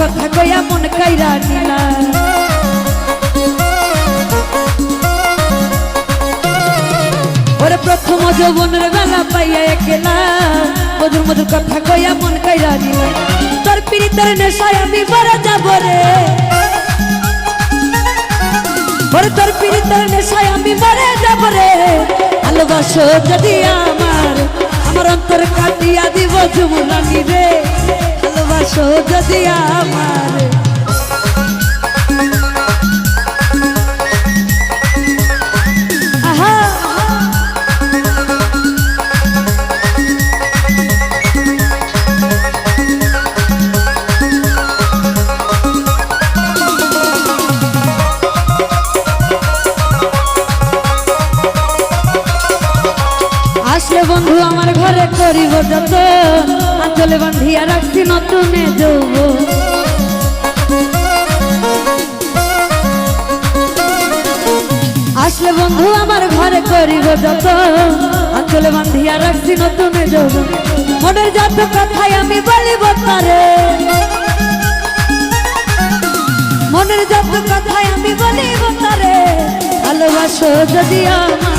কথা কইয়া মন কাইরা নিলা ওরে প্রথম যৌবনের বেলা পাইয়া একলা। মধুর মধুর কথা কইয়া মন কাইরা নিলা তোর পীড়িতের নেশায় আমি বড় যাব রে। ওরে তোর পীড়িতের নেশায় আমি মরে যাব রে। ভালোবাসো যদি আমার আমার অন্তর কাটিয়া দিব যুমরানি রে। ভালোবাসো যদি আমার আসলে বন্ধু, আমার ঘরে করিব যত। আঞ্চলে বান্ধিয়া রাখছি নতুনে যৌব। আসলে বন্ধু, আমার ঘরে করিব যত। আঞ্চলে বান্ধিয়া রাখছি নতুনে যৌব। মনের যত কথাই আমি বলিব তারে। মনের যত কথাই আমি বলিব তারে। ভালোবাসো যদি আমার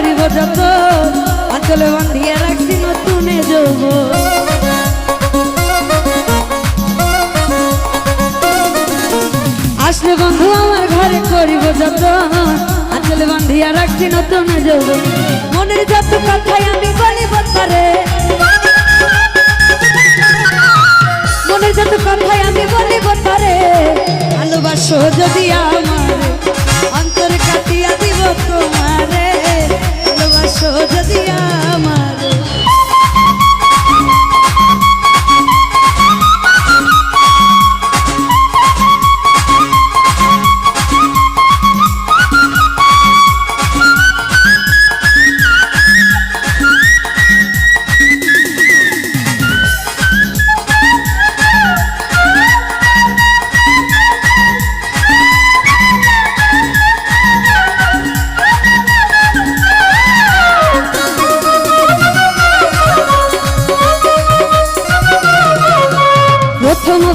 করিব যত, আচলে বান্ধিয়া রাখছি নতুনে যৌব আসলে বন্ধু, আমার ঘরে করিব যত, আচলে বান্ধিয়া রাখছি নতুনে যৌব মনের যত কথাই আমি বলিব তারে মনের যত কথাই আমি বলিব তারে ভালোবাসো যদি আমার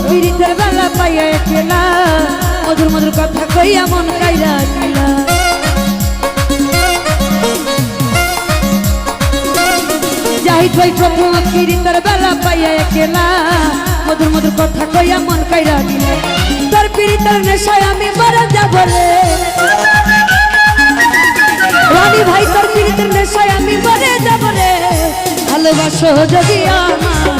পীড়িতের বেলা পাইয়া একলা। মধুর মধুর কথা কইয়া মন কাইরা দিলা। যাই ভাই প্রথম পীড়িতের বেলা পাইয়া একলা। মধুর মধুর কথা কইয়া মন কাইরা দিলা। তোর পীড়িতের নেশায় আমি মারা যাব রে। রানী ভাই, তোর পীড়িতের নেশায় আমি মরে যাব রে। ভালোবাসো যদি আমার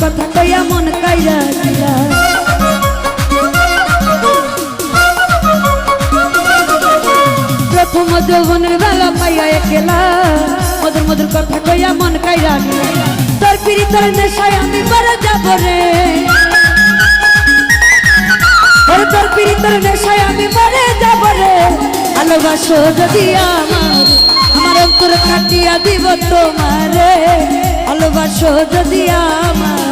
কথা কইয়া মন কাইরা দিলা। মধুবনের বেলা পাইয়া একলা, মধুর মধুর কথা কইয়া মন কাইরা নিয়া। তোর পিড়ি তোর নেশায় আমি মরে যাব রে। তোর পিড়ি তোর নেশায় আমি মরে যাব রে। ভালোবাসো যদি আমার আমার অন্তর কাটিয়া দিব তোমারে। ভালোবাসো যদি আমার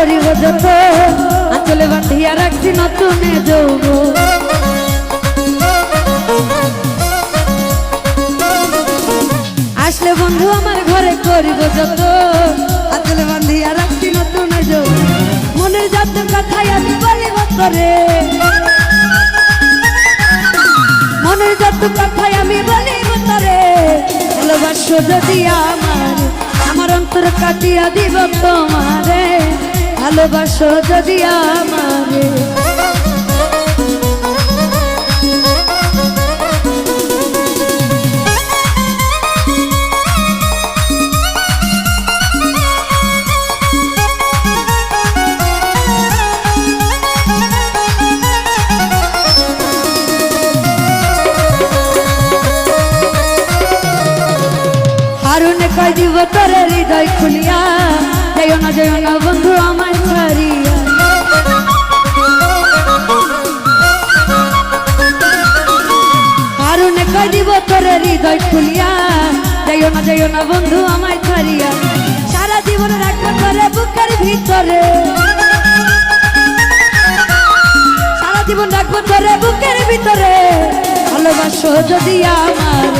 করিব যত, আচলে বাঁধিয়া রাখছি নতুনে যৌব আসলে বন্ধু, আমার ঘরে করিব যত, আচলে বাঁধিয়া রাখছি নতুনে যৌব মনের যত কথাই আমি বলিব তোরে। মনের যত কথাই আমি বলিব তোরে। ভালোবাসো যদি আমার আমার অন্তর কাটিয়া দিব তোমারে। ভালোবাসো যদি আমারে। কয় দিব তোরে হৃদয় খুলিয়া। যাইও না যাইও না বন্ধু আমার দিব হৃদয় খুলিয়া যাইও না যাইও না বন্ধু আমায় ছাড়িয়া। সারা জীবন রাখব করে বুকের ভিতরে। সারা জীবন রাখব করে বুকের ভিতরে। ভালোবাসো যদি আমার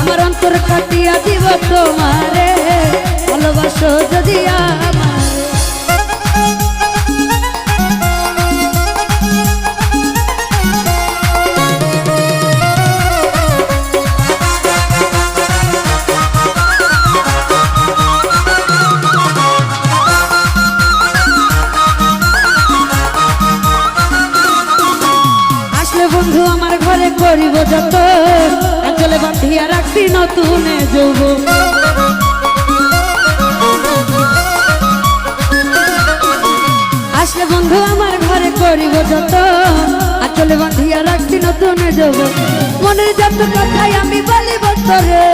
আমার অন্তর কাটিয়া দিব তোমারে। করিব যত আঞ্চলে বাঁধিয়া রাখছি নতুনে যৌব আসলে বন্ধু, আমার ঘরে করিব যত আচলে বাঁধিয়া রাখছি নতুনে যৌব মনের যত কথাই আমি বলিব তোরে।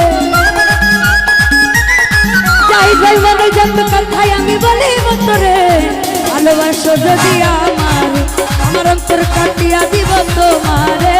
যাই যাই, মনের যত কথাই আমি বলিব তোরে। ভালোবাসো যদি আমার আমার অন্তর কাটিয়া দিব তোমারে।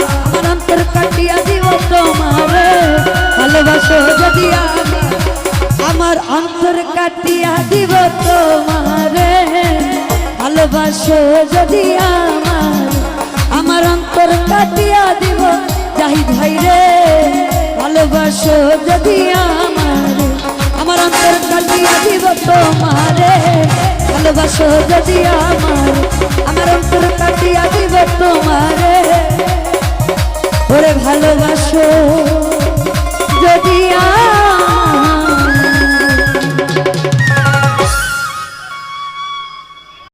ভালোবাসো যদি আমার আমার অন্তর কাটিয়া দিব তোমারে। ভালোবাসো যদি আমার আমার অন্তর কাটিয়া দিব। জাহিদ ভাই রে, ভালোবাসো যদি আমার আমার অন্তর কাটিয়া দিব তোমারে। ভালোবাসো যদি আমার আমার অন্তর কাটিয়া দিব তোমারে। ভালোবাসো। যদি আর